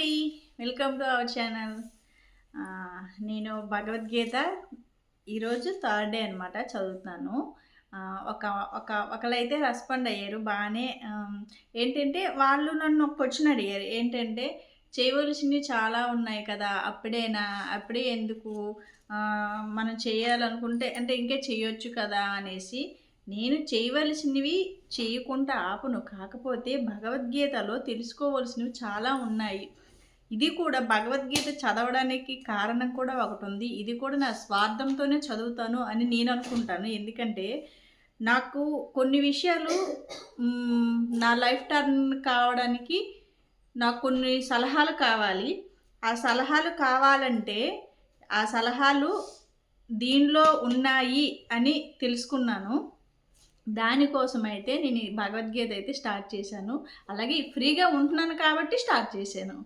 అండి. Welcome to our channel నేను భగవద్గీత ఈరోజు థర్డ్ డే అనమాట చదువుతాను ఒక ఒక ఒకరైతే రెస్పాండ్ అయ్యారు బాగానే ఏంటంటే వాళ్ళు నన్ను ఒక క్వశ్చన్ అడిగారు. ఏంటంటే చేయవలసినవి చాలా ఉన్నాయి కదా అప్పుడేనా అప్పుడే ఎందుకు మనం చేయాలనుకుంటే అంటే ఇంకే చేయొచ్చు కదా అనేసి నేను చేయవలసినవి చేయకుండా ఆపను. కాకపోతే భగవద్గీతలో తెలుసుకోవలసినవి చాలా ఉన్నాయి. ఇది కూడా భగవద్గీత చదవడానికి కారణం కూడా ఒకటి ఉంది ఇది కూడా నా స్వార్థంతోనే చదువుతాను అని నేను అనుకుంటాను. ఎందుకంటే నాకు కొన్ని విషయాలు నా లైఫ్ టర్న్ కావడానికి నాకు కొన్ని సలహాలు కావాలి. ఆ సలహాలు కావాలంటే ఆ సలహాలు దీనిలో ఉన్నాయి అని తెలుసుకున్నాను. దానికోసం అయితే నేను భగవద్గీత అయితే స్టార్ట్ చేశాను. అలాగే ఫ్రీగా ఉంటున్నాను కాబట్టి స్టార్ట్ చేశాను.